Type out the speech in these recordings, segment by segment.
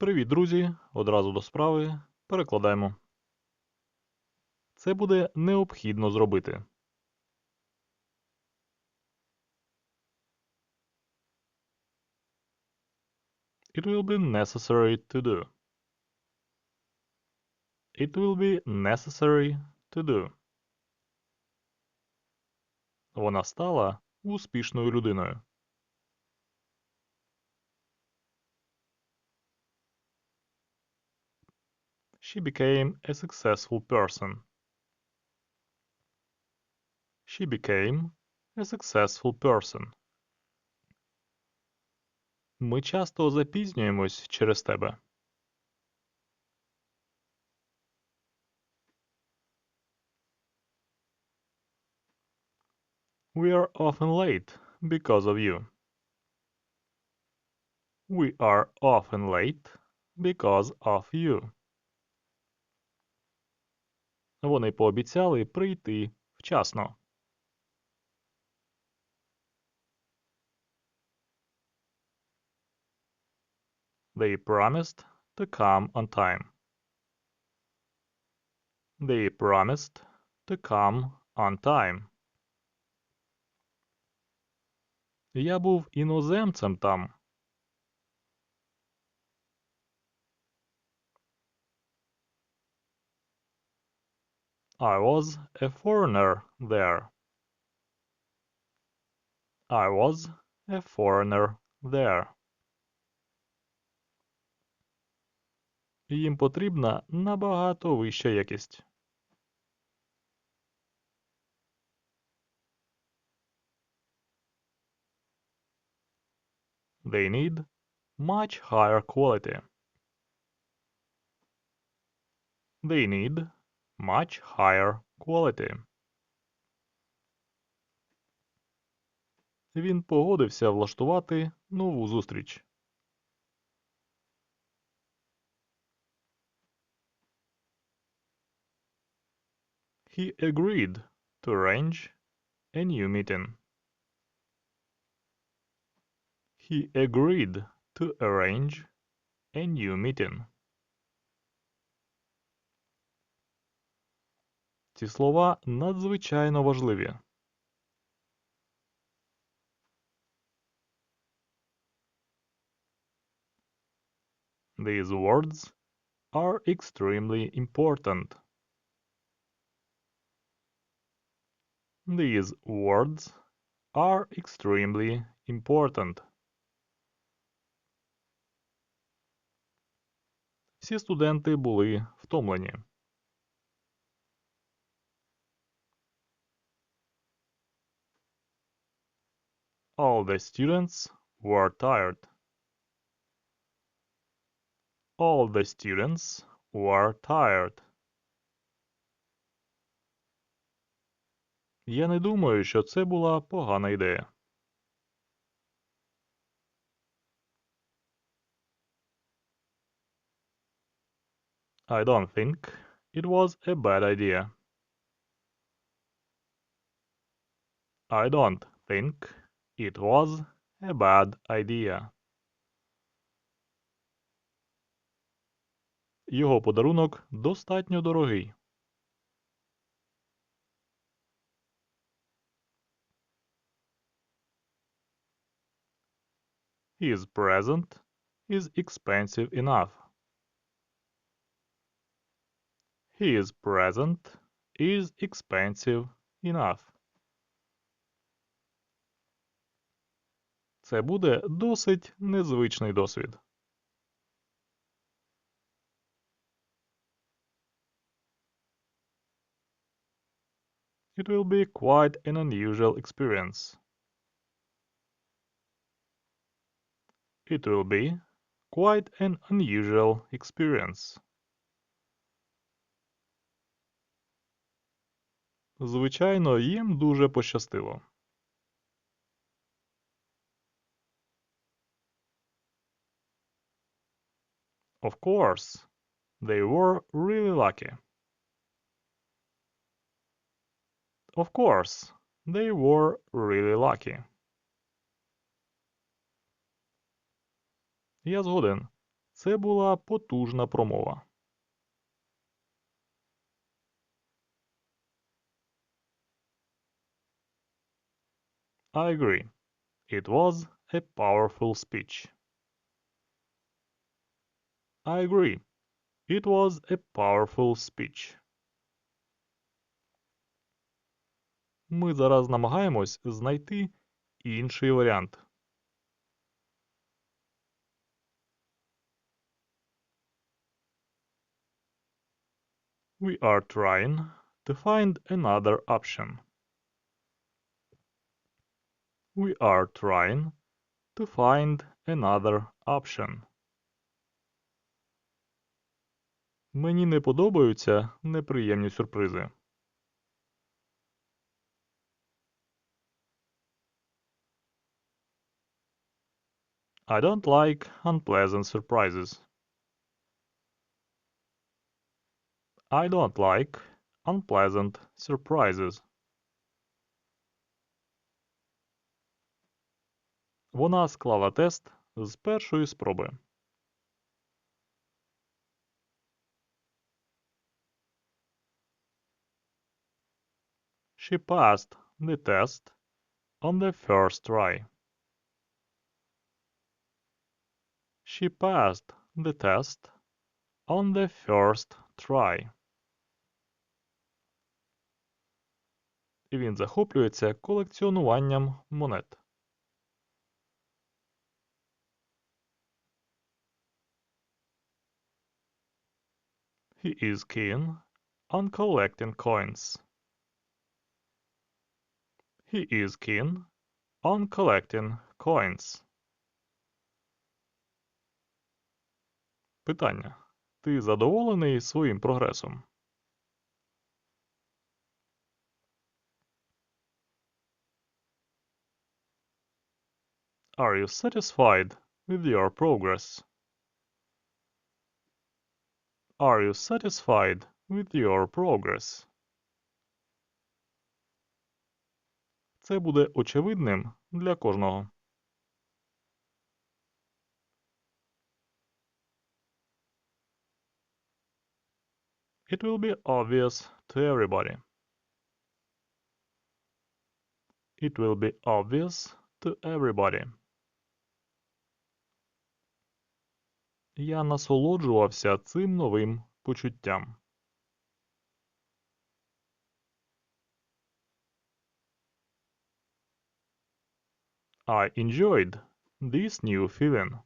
Привіт, друзі! Одразу до справи. Перекладаємо. Це буде необхідно зробити. It will be necessary to do. It will be necessary to do. Вона стала успішною людиною. She became a successful person. She became a successful person. Ми часто запізнюємось через тебе. We are often late because of you. We are often late because of you. Вони пообіцяли прийти вчасно. They promised to come on time. They promised to come on time. Я був іноземцем там. I was a foreigner there. I was a foreigner there. Їм потрібна набагато вища якість. They need much higher quality. They need much higher quality. Він погодився влаштувати нову зустріч. He agreed to arrange a new meeting. He agreed to arrange a new meeting. Ці слова надзвичайно важливі. These words are extremely important. These words are extremely important. Всі студенти були втомлені. All the students were tired. All the students were tired. Я не думаю, що це була погана ідея. I don't think it was a bad idea. I don't think it was a bad idea. Його подарунок достатньо дорогий. His present is expensive enough. His present is expensive enough. Це буде досить незвичний досвід. It will be quite an unusual experience. It will be quite an unusual experience. Звичайно, їм дуже пощастило. Of course, they were really lucky. Of course, they were really lucky. Я згоден. Це була потужна промова. I agree. It was a powerful speech. I agree. It was a powerful speech. Ми зараз намагаємось знайти інший варіант. We are trying to find another option. We are trying to find another option. Мені не подобаються неприємні сюрпризи. I don't like unpleasant surprises. I don't like unpleasant surprises. Вона склала тест з першої спроби. She passed the test on the first try. She passed the test on the first try. І він захоплюється колекціонуванням монет. He is keen on collecting coins. He is keen on collecting coins. Питання. Ти задоволений своїм прогресом? Are you satisfied with your progress? Are you satisfied with your progress? Це буде очевидним для кожного. It will be obvious to everybody. It will be obvious to everybody. Я насолоджувався цим новим почуттям. I enjoyed this new feeling.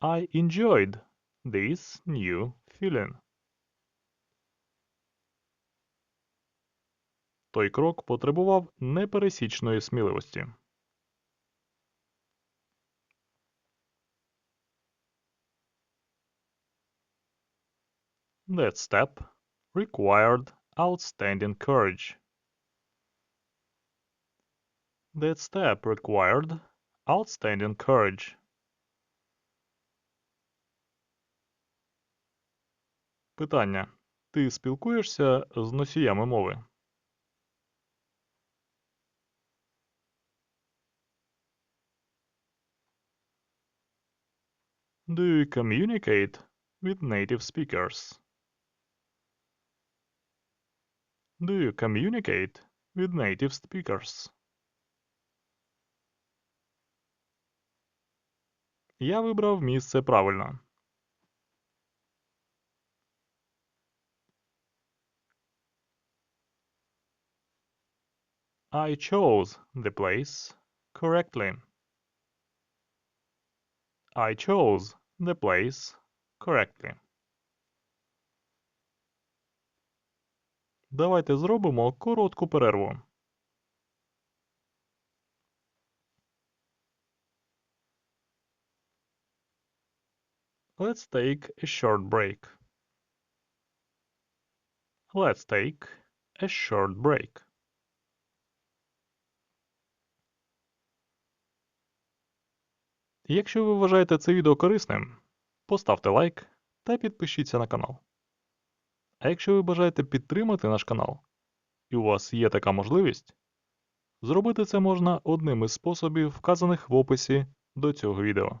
I enjoyed this new feeling. Той крок потребував непересічної сміливості. That step required outstanding courage. That step required outstanding courage. Питання. Ти спілкуєшся з носіями мови? Do you communicate with native speakers? Do you communicate with native speakers? Я вибрав місце правильно. I chose the place correctly. I chose the place correctly. Давайте зробимо коротку перерву. Let's take a short break. Let's take a short break. Якщо ви вважаєте це відео корисним, поставте лайк та підпишіться на канал. А якщо ви бажаєте підтримати наш канал, і у вас є така можливість, зробити це можна одним із способів, вказаних в описі до цього відео.